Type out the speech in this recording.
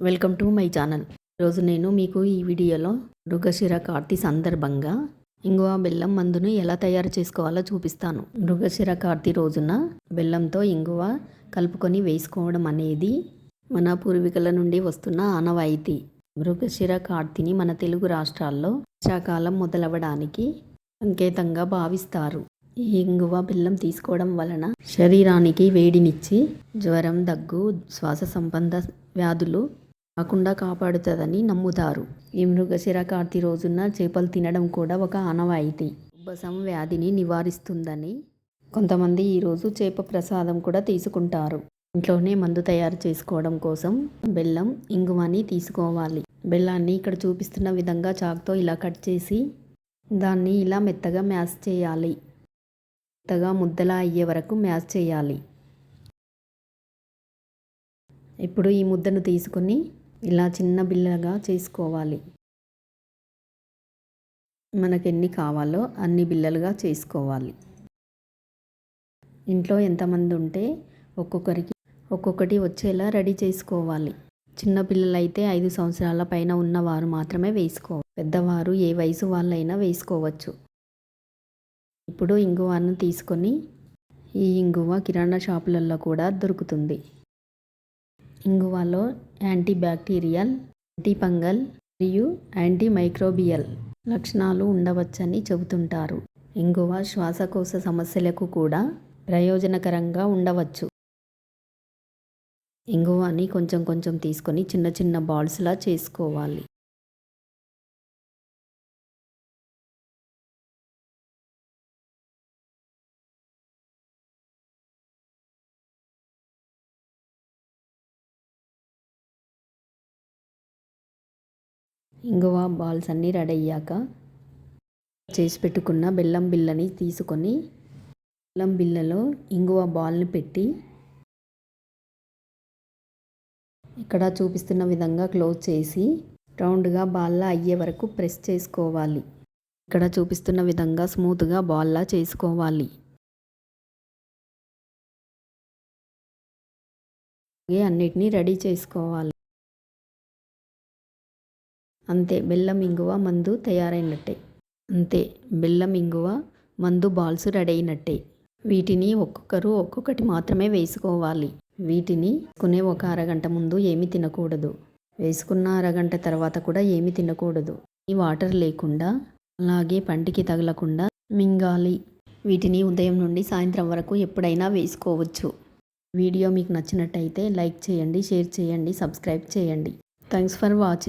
Welcome to my channel. ఈరోజు నేను మీకు ఈ వీడియోలో మృగశిర కార్తీ సందర్భంగా ఇంగువ బెల్లం మందును ఎలా తయారు చేసుకోవాలో చూపిస్తాను. మృగశిర కార్తీ రోజున బెల్లంతో ఇంగువ కలుపుకొని వేసుకోవడం అనేది మన పూర్వీకుల నుండి వస్తున్న ఆనవాయితీ. మృగశిర కార్తీని మన తెలుగు రాష్ట్రాల్లో వర్షాకాలం మొదలవడానికి సంకేతంగా భావిస్తారు. ఈ ఇంగువ బెల్లం తీసుకోవడం వలన శరీరానికి వేడినిచ్చి జ్వరం దగ్గు శ్వాస సంబంధ వ్యాధులు రాకుండా కాపాడుతుందని నమ్ముతారు. ఈ మృగశిర కార్తీ రోజున చేపలు తినడం కూడా ఒక ఆనవాయితీ. ఉబ్బసం వ్యాధిని నివారిస్తుందని కొంతమంది ఈరోజు చేప ప్రసాదం కూడా తీసుకుంటారు. ఇంట్లోనే మందు తయారు చేసుకోవడం కోసం బెల్లం ఇంగువని తీసుకోవాలి. బెల్లాన్ని ఇక్కడ చూపిస్తున్న విధంగా చాక్తో ఇలా కట్ చేసి దాన్ని ఇలా మెత్తగా మ్యాష్ చేయాలి. మెత్తగా ముద్దలా అయ్యే వరకు మ్యాష్ చేయాలి. ఇప్పుడు ఈ ముద్దను తీసుకొని ఇలా చిన్న బిల్లగా చేసుకోవాలి. మనకు ఎన్ని కావాలో అన్ని బిల్లలుగా చేసుకోవాలి. ఇంట్లో ఎంతమంది ఉంటే ఒక్కొక్కరికి ఒక్కొక్కటి వచ్చేలా రెడీ చేసుకోవాలి. చిన్న పిల్లలైతే ఐదు సంవత్సరాల పైన ఉన్నవారు మాత్రమే వేసుకోవాలి పెద్దవారు ఏ వయసు వాళ్ళైనా వేసుకోవచ్చు. ఇప్పుడు ఇంగువను తీసుకొని ఈ ఇంగువ కిరాణా షాపులలో కూడా దొరుకుతుంది. ఇంగువలో యాంటీ బ్యాక్టీరియల్ యాంటీ ఫంగల్ మరియు యాంటీ మైక్రోబియల్ లక్షణాలు ఉండవచ్చని చెబుతుంటారు. ఇంగువ శ్వాసకోశ సమస్యలకు కూడా ప్రయోజనకరంగా ఉండవచ్చు. ఇంగువని కొంచెం కొంచెం తీసుకొని చిన్న చిన్న బాల్స్లా చేసుకోవాలి. ఇంగువ బాల్స్ అన్నీ రెడీ అయ్యాక చేసి పెట్టుకున్న బెల్లం బిల్లని తీసుకొని బెల్లం బిల్లలో ఇంగువ బాల్ని పెట్టి ఇక్కడ చూపిస్తున్న విధంగా క్లోజ్ చేసి రౌండ్గా బాల్లా అయ్యే వరకు ప్రెస్ చేసుకోవాలి. ఇక్కడ చూపిస్తున్న విధంగా స్మూత్గా బాల్లా చేసుకోవాలి. అన్నిటినీ రెడీ చేసుకోవాలి. అంతే బెల్లం ఇంగువ మందు తయారైనట్టే. అంతే బెల్లం ఇంగువ మందు బాల్స్ రెడీ అయినట్టే వీటిని ఒక్కొక్కరు ఒక్కొక్కటి మాత్రమే వేసుకోవాలి. వీటిని కొనే ఒక అరగంట ముందు ఏమీ తినకూడదు. వేసుకున్న అరగంట తర్వాత కూడా ఏమీ తినకూడదు. ఈ వాటర్ లేకుండా అలాగే పంటికి తగలకుండా మింగాలి. వీటిని ఉదయం నుండి సాయంత్రం వరకు ఎప్పుడైనా వేసుకోవచ్చు. వీడియో మీకు నచ్చినట్టయితే లైక్ చేయండి షేర్ చేయండి సబ్స్క్రైబ్ చేయండి. Thanks for watching